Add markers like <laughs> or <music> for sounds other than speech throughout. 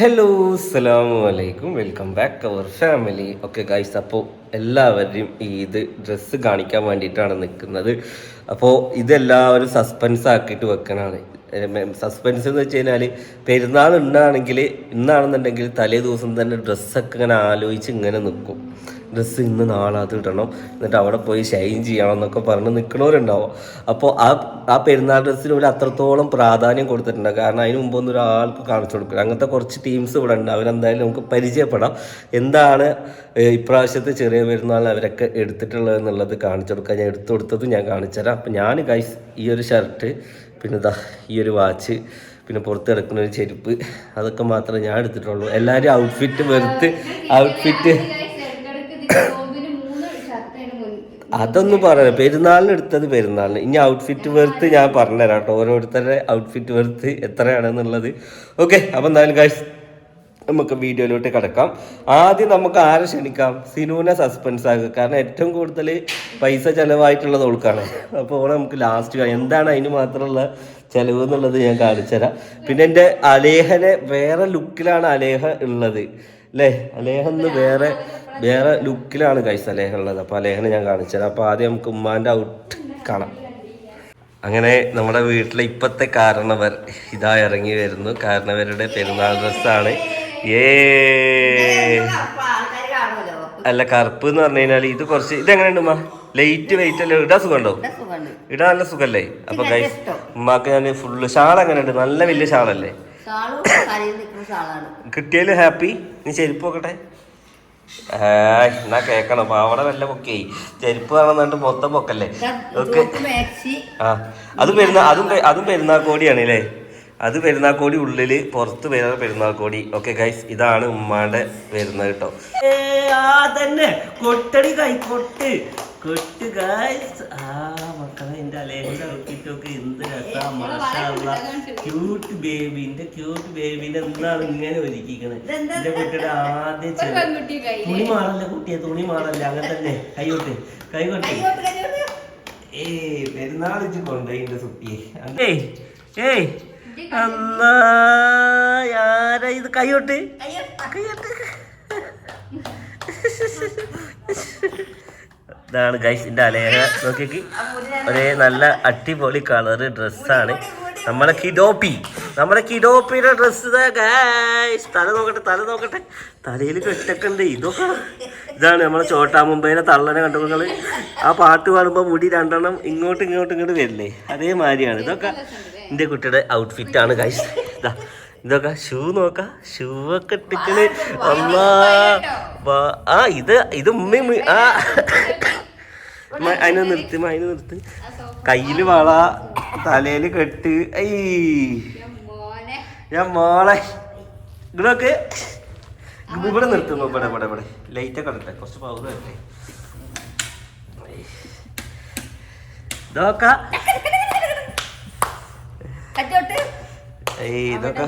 Hello അസ്സാം വലൈക്കും welcome back our family okay guys അപ്പോൾ എല്ലാവരെയും ഈ ഡ്രസ്സ് കാണിക്കാൻ വേണ്ടിയിട്ടാണ് നിൽക്കുന്നത്. അപ്പോൾ ഇതെല്ലാവരും സസ്പെൻസ് ആക്കിയിട്ട് വെക്കണതാണ് സസ്പെൻസ് എന്ന് വെച്ച് കഴിഞ്ഞാൽ പെരുന്നാൾ ഉണ്ടാണെങ്കിൽ ഇന്നാണെന്നുണ്ടെങ്കിൽ തലേ ദിവസം തന്നെ ഡ്രസ്സൊക്കെ ഇങ്ങനെ ആലോചിച്ച് ഇങ്ങനെ നിൽക്കും ഡ്രസ്സ് ഇന്ന് നാളെ അത് ഇടണം എന്നിട്ട് അവിടെ പോയി ഷൈൻ ചെയ്യണം എന്നൊക്കെ പറഞ്ഞ് നിൽക്കണവരുണ്ടാവും അപ്പോൾ ആ ആ പെരുന്നാൾ ഡ്രസ്സിന് ഒരു അത്രത്തോളം പ്രാധാന്യം കൊടുത്തിട്ടുണ്ട്. കാരണം അതിന് മുമ്പൊന്നും ഒരാൾക്ക് കാണിച്ചു കൊടുക്കില്ല. അങ്ങനത്തെ കുറച്ച് ടീംസ് ഇവിടെ ഉണ്ട്. അവരെന്തായാലും നമുക്ക് പരിചയപ്പെടാം. എന്താണ് ഇപ്രാവശ്യത്തെ ചെറിയ പെരുന്നാൾ അവരൊക്കെ എടുത്തിട്ടുള്ളത് എന്നുള്ളത് കാണിച്ചു കൊടുക്കാൻ ഞാൻ എടുത്തു കൊടുത്തത് ഞാൻ കാണിച്ചുതരാം അപ്പം ഞാൻ ഗൈസ് ഈ ഒരു ഷർട്ട് പിന്നെ ഇതാ ഈ ഒരു വാച്ച് പിന്നെ പുറത്ത് കിടക്കുന്ന ഒരു ചെരുപ്പ് അതൊക്കെ മാത്രമേ ഞാൻ എടുത്തിട്ടുള്ളൂ. എല്ലാവരും ഔട്ട്ഫിറ്റ് വെറുത്ത് ഔട്ട്ഫിറ്റ് അതൊന്നും പറയാം പെരുന്നാളിന് എടുത്തത് പെരുന്നാളിന്. ഇനി ഔട്ട്ഫിറ്റ് വെറുത്ത് ഞാൻ പറഞ്ഞുതരാം കേട്ടോ. ഓരോരുത്തരുടെ ഔട്ട്ഫിറ്റ് വെറുത്ത് എത്രയാണെന്നുള്ളത് ഓക്കെ അപ്പം എന്തായാലും ഗൈസ് നമുക്ക് വീഡിയോയിലോട്ട് കിടക്കാം. ആദ്യം നമുക്ക് ആരെ ക്ഷണിക്കാം? സിനുവിനെ സസ്പെൻസ് ആക്കുക. കാരണം ഏറ്റവും കൂടുതൽ പൈസ ചിലവായിട്ടുള്ളത് ഓൾക്കാണ്. അപ്പോൾ ഓളെ നമുക്ക് ലാസ്റ്റ് എന്താണ് അതിന് മാത്രമുള്ള ചിലവ് എന്നുള്ളത് ഞാൻ കാണിച്ചുതരാം. പിന്നെ എന്റെ അലേഹനെ വേറെ ലുക്കിലാണ് അലേഹ ഉള്ളത്. അല്ലേ അലേഹ എന്ന് വേറെ വേറെ ലുക്കിലാണ് കൈസ അലേഹ ഉള്ളത്. അപ്പോൾ ലേഹന ഞാൻ കാണിച്ചത് അപ്പോൾ ആദ്യം നമുക്ക് ഉമ്മാന്റെ ഔട്ട് കാണാം. അങ്ങനെ നമ്മുടെ വീട്ടിലെ ഇപ്പത്തെ കാരണവർ ഇതാ ഇറങ്ങി വരുന്നു. കാരണവരുടെ പെരുന്നാൾ ഡ്രസ്സാണ്. ഏ അല്ല കറുപ്പ് എന്ന് പറഞ്ഞു കഴിഞ്ഞാൽ ഇത് കുറച്ച് ഇതെങ്ങനെയുണ്ട് ഉമ്മ? ലൈറ്റ് വെയിറ്റ് അല്ലേ? ഇടാൻ സുഖമുണ്ടോ? ഇടാൻ നല്ല സുഖല്ലേ? അപ്പൊ ഗൈസ് ഉമ്മാക്ക് ഞാൻ ഫുള്ള് ഷാൾ എങ്ങനെയുണ്ട്? നല്ല വലിയ ഷാളല്ലേ? കിട്ടിയാലും ഹാപ്പി നീ ചെരുപ്പ് നോക്കട്ടെ? എന്നാ കേക്കണം. പാവട വല്ല പൊക്കേ. ചെരുപ്പ് കാണുന്നുണ്ട് മൊത്തം പൊക്കല്ലേ? ഓക്കെ. ആ അത് പെരുന്നാ അതും അതും അതും പെരുന്നാൾക്കോടിയാണ് അല്ലേ? അത് പെരുന്നാൾ കോടി ഉള്ളിൽ പുറത്ത് വരുന്ന പെരുന്നാൾക്കോടി. ഓക്കെ ഗൈസ് ഇതാണ് ഉമ്മാന്റെ വരുന്നത് കേട്ടോ ആ തന്നെ. കൊട്ടടി കൈ കൊട്ട് കൊട്ട് ഗൈസ് ആ മക്കളെ എന്റെ അലേന്റെ ഔട്ട്ഫിറ്റൊക്കെ എന്ത് രസാ മാഷാള്ള ക്യൂട്ട് ബേബിന്റെ ക്യൂട്ട് ബേബിന്റെ എന്താണ് ഇങ്ങനെ ഒരുക്കിക്കണേ. എന്റെ കുട്ടിയുടെ ആദ്യം ചെറിയ തുണി മാറല്ലേ കുട്ടിയെ തുണി മാറല്ലേ? അങ്ങനെ തന്നെ. കൈകൊട്ടെ കൈകൊട്ടെ ഏയ് പെരുന്നാളിച്ച് കൊണ്ടുപോയി എന്റെ കുട്ടിയെ ഏയ് ഏയ് അല്ലാ ആരാ ഇത്? കൈകൊട്ട് കൈകൊട്ട് <laughs> <laughs> ഇതാണ് ഗൈസ് എന്റെ അലേഹ. നോക്കിയേക്ക്. ഒരേ നല്ല അടിപൊളി കളറ് ഡ്രസ്സാണ് നമ്മളെ കിഡോപ്പി. നമ്മളെ കിഡോപ്പിയുടെ ഡ്രസ്സ് ഗൈസ് തല നോക്കട്ടെ തല നോക്കട്ടെ. തലയിൽ കെട്ടൊക്കെ ഇതൊക്കെ ഇതാണ് നമ്മളെ ചോട്ടാ മുമ്പേനെ തള്ളനെ കണ്ടു നിങ്ങൾ ആ പാട്ട് പാടുമ്പോൾ മുടി രണ്ടെണ്ണം ഇങ്ങോട്ടും ഇങ്ങോട്ടും ഇങ്ങോട്ട് വരില്ലേ? അതേമാതിരിയാണ്. ഇതൊക്കെ എന്റെ കുട്ടിയുടെ ഔട്ട്ഫിറ്റ് ആണ് ഗൈസ് ഇതാ ഇതൊക്കെ ഷൂ നോക്ക. ഷൂ ഒക്കെ ഇട്ടിട്ട് അമ്മാ ആ ഇത് ഇത് ഉമ്മയും ആ. അതിനെ നിർത്തി അതിനെ നിർത്തി. കയ്യിൽ വള തലയിൽ കെട്ട് ഐ. ഞാൻ മോളെ. ഇവിടൊക്കെ ഇവിടെ നിർത്തുന്നു ഇവിടെ ഇവിടെ ഇവിടെ. ലൈറ്റ് ഒക്കെ ഇടട്ടെ. കുറച്ച് പൗർ വരട്ടെ ഇതൊക്കെ. ഏയ് ഇതൊക്കെ.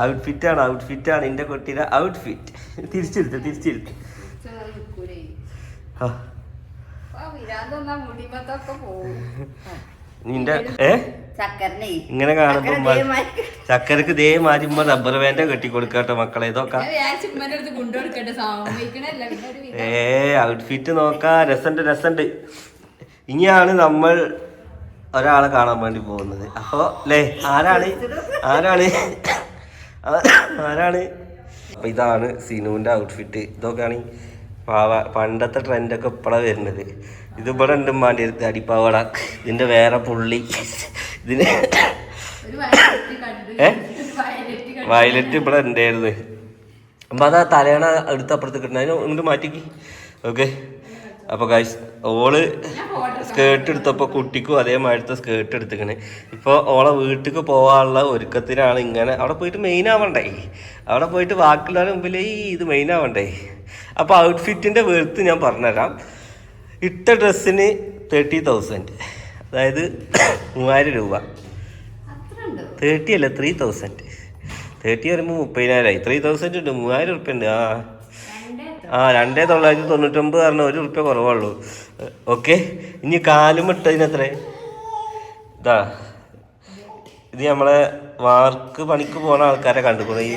ഔട്ട്ഫിറ്റ് ആണ് ഔട്ട്ഫിറ്റ് ആണ്. എന്റെ കുട്ടിയുടെ ഔട്ട്ഫിറ്റ് തിരിച്ചെടുത്ത് തിരിച്ചെടുത്ത് ആ. നിന്റെ ഏ? ഇങ്ങനെ കാണുമ്പോ. ചക്കരക്ക് ദേ മാറ്റുമ്പോ റബ്ബർ ബാൻഡ് കെട്ടി കൊടുക്കട്ടെ മക്കളെ ഇതൊക്കെ. ഏ ഔട്ട്ഫിറ്റ് നോക്കാ രസണ്ട് രസണ്ട്. ഇനിയാണ് നമ്മൾ ഒരാളെ കാണാൻ വേണ്ടി പോകുന്നത്. അപ്പോ അല്ലേ ആരാണ്? ആരാണ്? ആരാണ്? അപ്പൊ ഇതാണ് സിനുവിന്റെ ഔട്ട്ഫിറ്റ് ഇതൊക്കെയാണ് പാവ പണ്ടത്തെ ട്രെൻഡൊക്കെ ഇപ്പോഴാണ് വരുന്നത്. ഇത് ഇവിടെ ഉണ്ട് ഉമ്മാന്റെ അടുത്ത് അടിപ്പാവട. ഇതിന്റെ വേറെ പുള്ളി. ഇതിന് ഏ? വയലറ്റ് ഇവിടെ ഉണ്ടായിരുന്നു. അപ്പൊ അതാ തലയണ എടുത്ത് അപ്പുറത്ത് കിട്ടണം അതിന് ഇങ്ങോട്ട് മാറ്റിക്ക്. ഓക്കെ. അപ്പൊ ഗൈസ് ഓൾ സ്കേർട്ട് എടുത്തപ്പോ കുട്ടിക്കും അതേമാതിരത്തെ സ്കേർട്ട് എടുത്തിക്കണ്. ഇപ്പൊ ഓളെ വീട്ടിക്ക് പോകാനുള്ള ഒരുക്കത്തിനാണ് ഇങ്ങനെ. അവിടെ പോയിട്ട് മെയിൻ ആവണ്ടേ? അവിടെ പോയിട്ട് ബാക്കിയുള്ളവരുടെ മുമ്പിൽ ഈ ഇത് മെയിൻ ആവണ്ടേ? അപ്പൊ ഔട്ട്ഫിറ്റിന്റെ വെളുത്ത് ഞാൻ പറഞ്ഞുതരാം. ഇട്ട ഡ്രസ്സിന് തേർട്ടി തൗസൻഡ് അതായത് മൂവായിരം രൂപ. തേർട്ടി അല്ല ത്രീ തൗസൻഡ് തേർട്ടി വരുമ്പോൾ മുപ്പതിനായിരമായി ത്രീ തൗസൻഡ് ഉണ്ട് മൂവായിരം ഉറുപ്പ്യ ഉണ്ട്. ആ. ആ രണ്ടേ തൊള്ളായിരത്തി തൊണ്ണൂറ്റൊമ്പത് കാരണം ഒരു ഉറുപ്പ്യ കുറവുള്ളൂ. ഓക്കെ? ഇനി കാലും ഇട്ടതിന് എത്ര ഇതാ. ഇത് നമ്മളെ വാർക്ക് പണിക്ക് പോണ ആൾക്കാരെ കണ്ടുകൂടെ ഈ.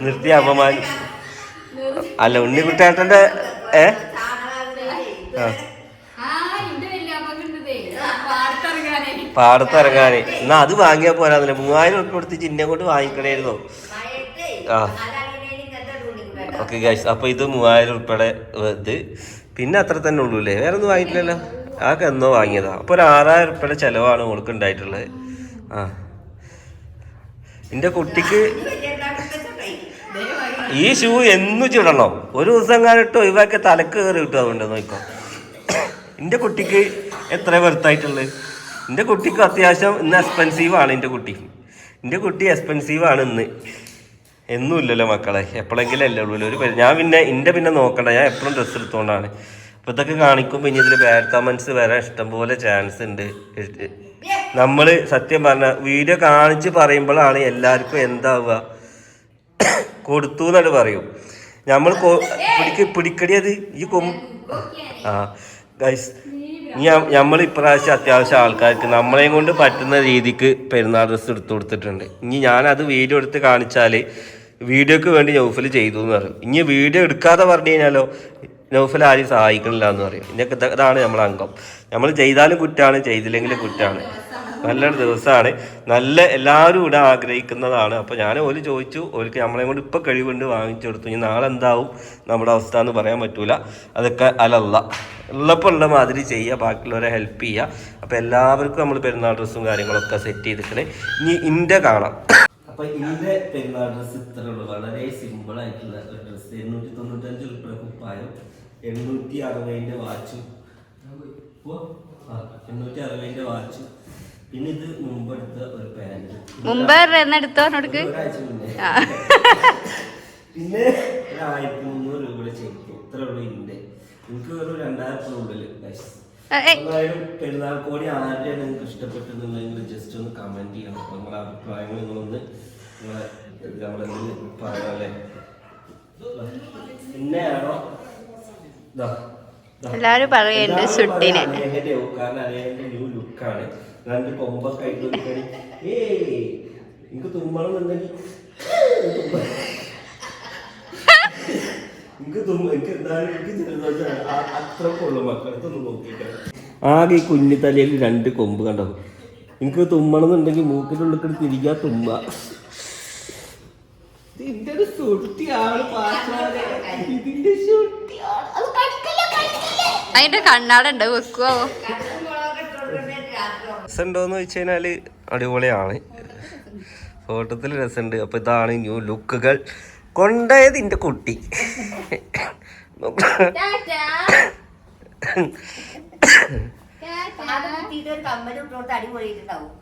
നിർത്തി അപമാനം. അല്ല ഉണ്ണിക്കുട്ടേട്ടന്റെ ഏ? പാടത്തിറങ്ങാന്. എന്നാ അത് വാങ്ങിയാ പോരാന്നില്ല? മൂവായിരം ഉറുപ്പ് കൊടുത്ത് ചിന്നെ കൊണ്ട് വാങ്ങിക്കണായിരുന്നു ആ. ഓക്കെ ഗൈസ് അപ്പൊ ഇത് മൂവായിരം ഉറുപ്പയുടെ ഇത്. പിന്നെ അത്ര തന്നെ ഉള്ളൂ അല്ലേ? വേറെ ഒന്നും വാങ്ങിയിട്ടില്ലല്ലോ? ആക്ക എന്നോ വാങ്ങിയതാ. അപ്പൊ ഒരു ആറായിരം ഉറുപ്പയുടെ ചെലവാണ് ഓൾക്ക് ഉണ്ടായിട്ടുള്ളത് ആ. എന്റെ കുട്ടിക്ക് ഈ ഷൂ എന്നു ചിടണം ഒരു ദിവസം കാലിട്ട് ഒഴിവാക്കിയ തലക്ക് കയറി കിട്ടും അതുകൊണ്ട് നോക്കോ എന്റെ കുട്ടിക്ക് എത്ര വെറുത്തായിട്ടുള്ളത് എന്റെ കുട്ടിക്ക് അത്യാവശ്യം ഇന്ന് എക്സ്പെൻസീവ് ആണ് എന്റെ കുട്ടി. എന്റെ കുട്ടി എക്സ്പെൻസീവ് ആണ് ഇന്ന്. എന്നുമില്ലല്ലോ മക്കളെ. എപ്പോഴെങ്കിലും അല്ലേ ഉള്ളൂ. ഒരു ഞാൻ പിന്നെ എന്റെ പിന്നെ നോക്കണ്ട. ഞാൻ എപ്പോഴും ഡ്രസ്സ് എടുത്തുകൊണ്ടാണ് അപ്പോൾ ഇതൊക്കെ കാണിക്കുമ്പോൾ ഇനി ഇതിൽ ബാഡ് കമൻസ് വരാൻ ഇഷ്ടംപോലെ ചാൻസ് ഉണ്ട് നമ്മൾ സത്യം പറഞ്ഞ വീഡിയോ കാണിച്ച് പറയുമ്പോഴാണ് എല്ലാവർക്കും എന്താവുക. കൊടുത്തു എന്നാണ് പറയും. നമ്മൾ പിടിക്ക പിടിക്കടി അത്. ഈ കൊ നമ്മൾ ഇപ്രാവശ്യം അത്യാവശ്യം ആൾക്കാർക്ക് നമ്മളെയും കൊണ്ട് പറ്റുന്ന രീതിക്ക് പെരുന്നാൾ ഡ്രസ്സ് എടുത്തു കൊടുത്തിട്ടുണ്ട്. ഇനി ഞാൻ അത് വീഡിയോ എടുത്ത് കാണിച്ചാൽ വീഡിയോക്ക് വേണ്ടി നൗഫൽ ചെയ്തു എന്ന് പറയും. ഇനി വീഡിയോ എടുക്കാതെ പറഞ്ഞു കഴിഞ്ഞാലോ നൗഫൽ ആരും സഹായിക്കണില്ല എന്ന് പറയും. ഇതൊക്കെ ഇതാണ് നമ്മളെ അംഗം. നമ്മൾ ചെയ്താലും കുറ്റാണ് ചെയ്തില്ലെങ്കിലും കുറ്റാണ്. നല്ലൊരു ദിവസമാണ്. നല്ല എല്ലാവരും ഇവിടെ ആഗ്രഹിക്കുന്നതാണ്. അപ്പോൾ ഞാൻ ഓൽ ചോദിച്ചു ഓലിക്ക് നമ്മളെ കൊണ്ട് ഇപ്പോൾ കഴിവുണ്ട് വാങ്ങിച്ചു കൊടുത്തു. ഇനി നാളെ എന്താവും? നമ്മുടെ അവസ്ഥ എന്ന് പറയാൻ പറ്റൂല. അതൊക്കെ അലല്ല ഉള്ളപ്പോൾ ഉള്ള മാതിരി ചെയ്യുക ബാക്കിയുള്ളവരെ ഹെൽപ്പ് ചെയ്യുക അപ്പോൾ എല്ലാവർക്കും നമ്മൾ പെരുന്നാൾ ഡ്രസ്സും കാര്യങ്ങളൊക്കെ സെറ്റ് ചെയ്തിട്ട് ഇനി ഇന്റെ കാണാം. അപ്പൊ ഇതിന്റെ പെരുന്നാൾ ഡ്രസ് ഇത്ര ഉള്ളൂ വളരെ സിമ്പിൾ ആയിട്ടുള്ള ഒരു ഡ്രസ് എണ്ണൂറ്റി തൊണ്ണൂറ്റഞ്ച് ഉൾപ്പെടെ കുപ്പായം എണ്ണൂറ്റി അറുപതിന്റെ വാച്ചും ഇപ്പൊ, എണ്ണൂറ്റി അറുപതിന്റെ വാച്ചും പിന്നെ ഇത് മുമ്പ് എടുത്ത ഒരു പാന്റ്. മുമ്പ് എന്നെടുത്തോ കൊടുക്ക് ഒരാഴ്ച മുന്നേ. ആ. പിന്നെ ഒരു ആയിരത്തി മുന്നൂറ് രൂപയുടെ ചെക്ക് ഇത്ര രൂപ ഉണ്ട് എനിക്ക് ഒരു രണ്ടായിരത്തി. എന്തായാലും പെരുന്നാൾ കോടി ആരുടെ നിങ്ങൾക്ക് ഇഷ്ടപ്പെട്ടെന്നുണ്ടെങ്കിൽ ജസ്റ്റ് ഒന്ന് കമന്റ് ചെയ്യണം. നിങ്ങളുടെ അഭിപ്രായങ്ങൾ നിങ്ങളൊന്ന് നിങ്ങളെ നമ്മളെന്തിന് പറയാല്ലേ പിന്നെയാണോ. എല്ലാരും പറയുന്നുണ്ട് സുട്ടിനെ. കാരണം അദ്ദേഹത്തിന്റെ ന്യൂ ലുക്കാണ് രണ്ട് കൊമ്പൊക്കെ ആയിട്ട് നിൽക്കണി ഏ എനിക്ക് തുമ്മണം നോക്കിയിട്ട് ആകെ ഈ കുഞ്ഞി തലയിൽ രണ്ട് കൊമ്പ് കണ്ടോ? എനിക്ക് തുമ്മണം എന്നുണ്ടെങ്കിൽ മൂക്കിന്റെ ഉള്ളിൽ തിരികാ തുമ്മ. ഇതിന്റെ ഒരു സുട്ടിയാണ്. ഇതിന്റെ അതിന്റെ കണ്ണാടുണ്ട് വെക്കുവോ? രസമുണ്ടോന്ന് വെച്ച് കഴിഞ്ഞാൽ അടിപൊളിയാണ്. ഫോട്ടോത്തിൽ രസമുണ്ട്. അപ്പൊ ഇതാണ് ന്യൂ ലുക്കുകൾ കൊണ്ടായത് എന്റെ കുട്ടി.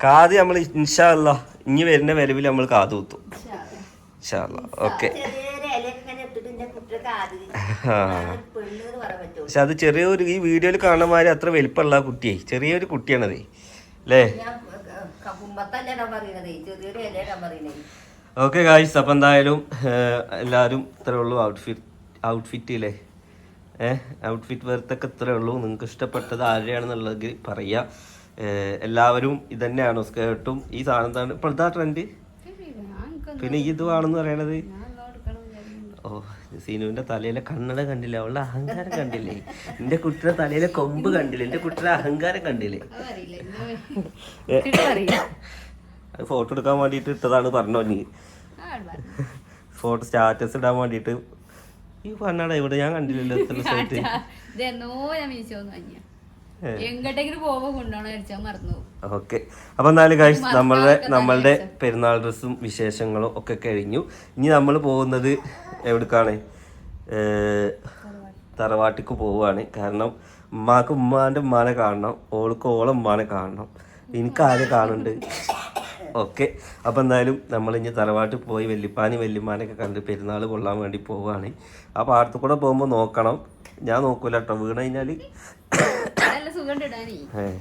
കാത് നമ്മൾ ഇൻഷാല്ല ഇനി വരുന്ന വരവിൽ നമ്മൾ കാത് കുത്തും. ഇൻഷാല്ല ഓക്കെ. പക്ഷെ അത് ചെറിയൊരു ഈ വീഡിയോയിൽ കാണുന്ന മാതിരി അത്ര വലിപ്പമുള്ള കുട്ടിയായി. കുട്ടിയെ ചെറിയൊരു കുട്ടിയാണതേ. അല്ലേ ഓക്കെ ഗായ്സ് അപ്പം എന്തായാലും എല്ലാവരും ഇത്രേ ഉള്ളൂ. ഔട്ട്ഫിറ്റ് ഔട്ട്ഫിറ്റ് ഇല്ലേ ഏഹ് ഔട്ട്ഫിറ്റ് വെറുത്തൊക്കെ ഇത്രേ ഉള്ളൂ. നിങ്ങൾക്ക് ഇഷ്ടപ്പെട്ടത് ആരെയാണെന്നുള്ളതെങ്കിൽ പറയുക എല്ലാവരും ഇതന്നെയാണോ സ്കേർട്ടും. ഈ സാധനം ഇപ്പോഴത്തെ ട്രെൻഡ് പിന്നെ ഈ ഇതുവാണെന്ന് പറയണത്? ഓ സീനുവിന്റെ തലയിലെ കണ്ണട കണ്ടില്ലേ? അവളുടെ അഹങ്കാരം കണ്ടില്ലേ? എന്റെ കുട്ടിയുടെ തലയിലെ കൊമ്പ് കണ്ടില്ലേ? എന്റെ കുട്ടിയുടെ അഹങ്കാരം കണ്ടില്ലേ? അത് ഫോട്ടോ എടുക്കാൻ വേണ്ടിയിട്ട് ഇട്ടതാണ് പറഞ്ഞോ നീ? ഫോട്ടോ സ്റ്റാറ്റസ് ഇടാൻ വേണ്ടിയിട്ട്. ഈ കണ്ണട ഇവിടെ ഞാൻ കണ്ടില്ലല്ലോ എത്ര സൈറ്റ് എങ്ങോട്ടെങ്കിലും പോകുമ്പോ കൊണ്ടുപോകണം മറന്നു. ഓക്കെ. അപ്പൊ എന്നാലും കാഴ്ച നമ്മളുടെ നമ്മളുടെ പെരുന്നാൾ ഡ്രസ്സും വിശേഷങ്ങളും ഒക്കെ കഴിഞ്ഞു. ഇനി നമ്മൾ പോകുന്നത് എവിടേക്കാണ്? തറവാട്ടിക്ക് പോവുകയാണ്. കാരണം ഉമ്മാക്ക് ഉമ്മാന്റെ ഉമ്മാനെ കാണണം ഓൾക്ക് ഓളെ ഉമ്മാനെ കാണണം. എനിക്ക് ആരെ കാണുന്നുണ്ട്? ഓക്കെ. അപ്പം എന്തായാലും നമ്മൾ ഇനി തറവാട്ടിൽ പോയി വല്യപ്പാനി വല്യമ്മാനൊക്കെ കണ്ട് പെരുന്നാൾ കൊള്ളാൻ വേണ്ടി പോവുകയാണ്. ആ പാടത്തു കൂടെ പോകുമ്പോൾ നോക്കണം. ഞാൻ നോക്കൂല കേട്ടോ വീണ് കഴിഞ്ഞാൽ നല്ല സുഖം ഇടാനേ ഏഹ്